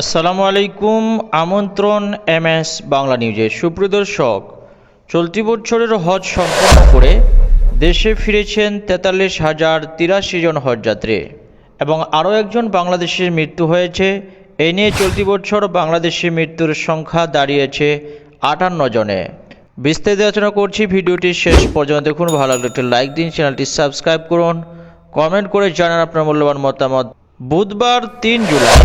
আসসালামু আলাইকুম, আমন্ত্রণ এম এস বাংলা নিউজে সুপ্রদর্শক চলতি বছরের হজ সম্পন্ন করে দেশে ফিরেছেন তেতাল্লিশ হাজার তিরাশি জন হজযাত্রী এবং আরও একজন বাংলাদেশের মৃত্যু হয়েছে। এই নিয়ে চলতি বছর বাংলাদেশি মৃত্যুর সংখ্যা দাঁড়িয়েছে আটান্ন জনে। বিস্তারিত আলোচনা করছি ভিডিওটি শেষ পর্যন্ত দেখুন। ভালো লাগলে একটি লাইক দিন, চ্যানেলটি সাবস্ক্রাইব করুন। কমেন্ট করে জানান আপনার মূল্যবান মতামত। বুধবার তিন জুলাই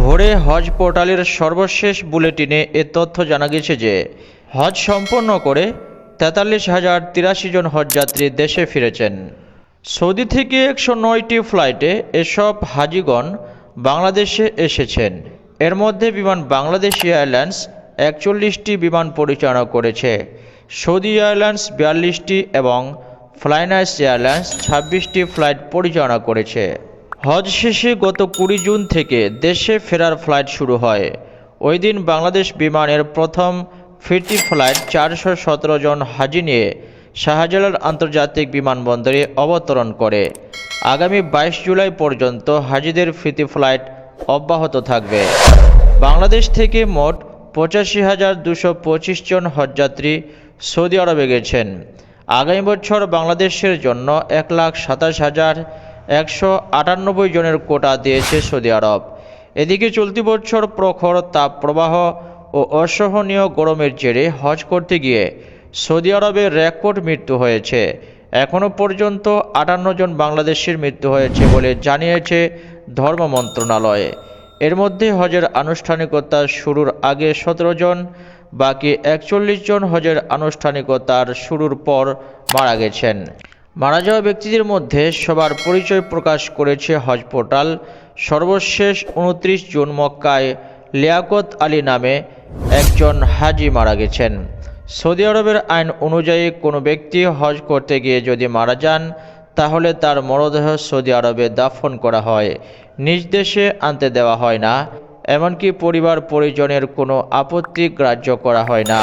ভোরে হজ পোর্টালের সর্বশেষ বুলেটিনে এ তথ্য জানা গেছে যে, হজ সম্পন্ন করে তেতাল্লিশ হাজার তিরাশি জন হজযাত্রী দেশে ফিরেছেন। সৌদি থেকে একশো নয়টি ফ্লাইটে এসব হাজিগণ বাংলাদেশে এসেছেন। এর মধ্যে বিমান বাংলাদেশ এয়ারলাইন্স একচল্লিশটি বিমান পরিচালনা করেছে, সৌদি এয়ারলাইন্স বিয়াল্লিশটি এবং ফ্লাইনাস এয়ারলাইন্স ছাব্বিশটি ফ্লাইট পরিচালনা করেছে। হজ শেষে গত কুড়ি জুন থেকে দেশে ফেরার ফ্লাইট শুরু হয়। ওই দিন বাংলাদেশ বিমানের প্রথম ফিরতি ফ্লাইট চারশো সতেরো জন হাজি নিয়ে শাহজালাল আন্তর্জাতিক বিমানবন্দরে অবতরণ করে। আগামী বাইশ জুলাই পর্যন্ত হাজিদের ফিরতি ফ্লাইট অব্যাহত থাকবে। বাংলাদেশ থেকে মোট পঁচাশি হাজার দুশো পঁচিশ জন হজযাত্রী সৌদি আরবে গেছেন। আগামী বছর বাংলাদেশের জন্য এক লাখ সাতাশ হাজার একশো আটানব্বই জনের কোটা দিয়েছে সৌদি আরব। এদিকে চলতি বছর প্রখর তাপ প্রবাহ ও অসহনীয় গরমের জেরে হজ করতে গিয়ে সৌদি আরবে রেকর্ড মৃত্যু হয়েছে। এখনও পর্যন্ত আটান্ন জন বাংলাদেশের মৃত্যু হয়েছে বলে জানিয়েছে ধর্ম মন্ত্রণালয়। এর মধ্যে হজের আনুষ্ঠানিকতা শুরুর আগে সতেরো জন, বাকি একচল্লিশ জন হজের আনুষ্ঠানিকতার শুরুর পর মারা গেছেন। মারা যাওয়া ব্যক্তিদের মধ্যে সবার পরিচয় প্রকাশ করেছে হজ পোর্টাল। সর্বশেষ উনত্রিশ জুন মক্কায় লিয়াকত আলী নামে একজন হাজি মারা গেছেন। সৌদি আরবের আইন অনুযায়ী কোনো ব্যক্তি হজ করতে গিয়ে যদি মারা যান, তাহলে তার মরদেহ সৌদি আরবে দাফন করা হয়। নিজ দেশে আনতে দেওয়া হয় না, এমনকি পরিবার পরিজনের কোনো আপত্তি গ্রাহ্য করা হয় না।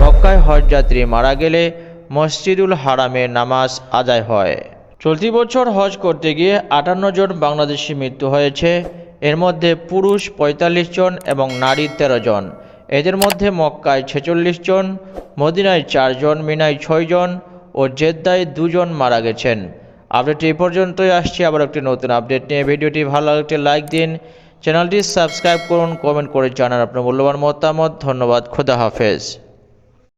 মক্কায় হজযাত্রী মারা গেলে মসজিদুল হারামে নামাজ আদায় হয়। চলতি বছর হজ করতে গিয়ে আটান্ন জন বাংলাদেশি মৃত্যু হয়েছে। এর মধ্যে পুরুষ পঁয়তাল্লিশ জন এবং নারী তেরো জন। এদের মধ্যে মক্কায় ছেচল্লিশ জন, মদিনায় চারজন মিনায় ছয়জন ও জেদ্দায় দুজন মারা গেছেন। আপডেট এই পর্যন্তই। আসছি আবার একটি নতুন আপডেট নিয়ে। ভিডিওটি ভালো লাগলে লাইক দিন। চ্যানেলটি সাবস্ক্রাইব করুন, কমেন্ট করে জানান আপনার মূল্যবান মতামত। ধন্যবাদ, খোদা হাফেজ।